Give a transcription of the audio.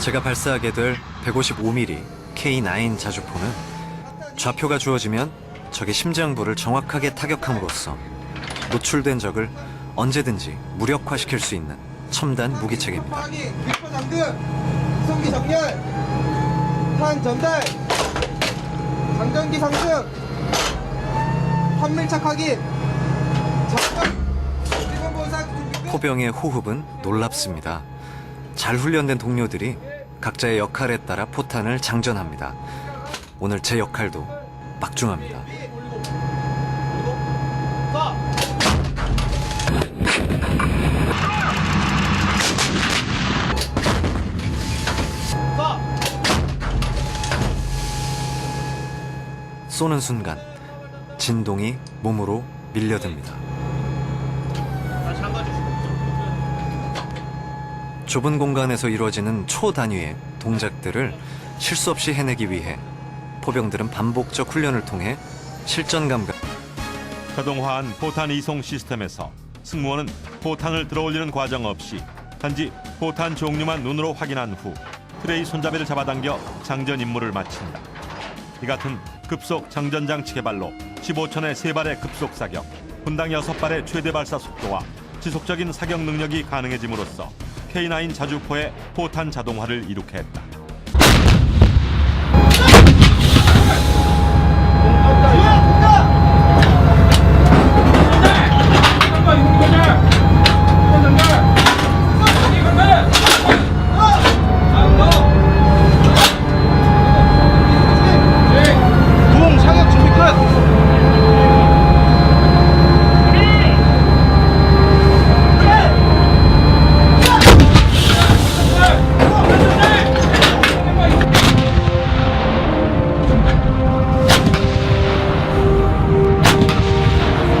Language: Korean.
제가 발사하게 될 155mm K9 자주포는 좌표가 주어지면 적의 심장부를 정확하게 타격함으로써 노출된 적을 언제든지 무력화시킬 수 있는 첨단 무기체계입니다. 송기 정렬, 탄 전달, 장전기 상승, 환밀착 확인, 끝. 포병의 호흡은 놀랍습니다. 잘 훈련된 동료들이 각자의 역할에 따라 포탄을 장전합니다. 오늘 제 역할도 막중합니다. 쏘는 순간 진동이 몸으로 밀려듭니다. 좁은 공간에서 이루어지는 초단위의 동작들을 실수 없이 해내기 위해 포병들은 반복적 훈련을 통해 실전 감각 자동화한 포탄 이송 시스템에서 승무원은 포탄을 들어올리는 과정 없이 단지 포탄 종류만 눈으로 확인한 후 트레이 손잡이를 잡아당겨 장전 임무를 마친다. 이 같은 급속 장전 장치 개발로 15촌의 세발의 급속 사격, 분당 6발의 최대 발사 속도와 지속적인 사격 능력이 가능해짐으로써 K9 자주포의 포탄 자동화를 이룩했다.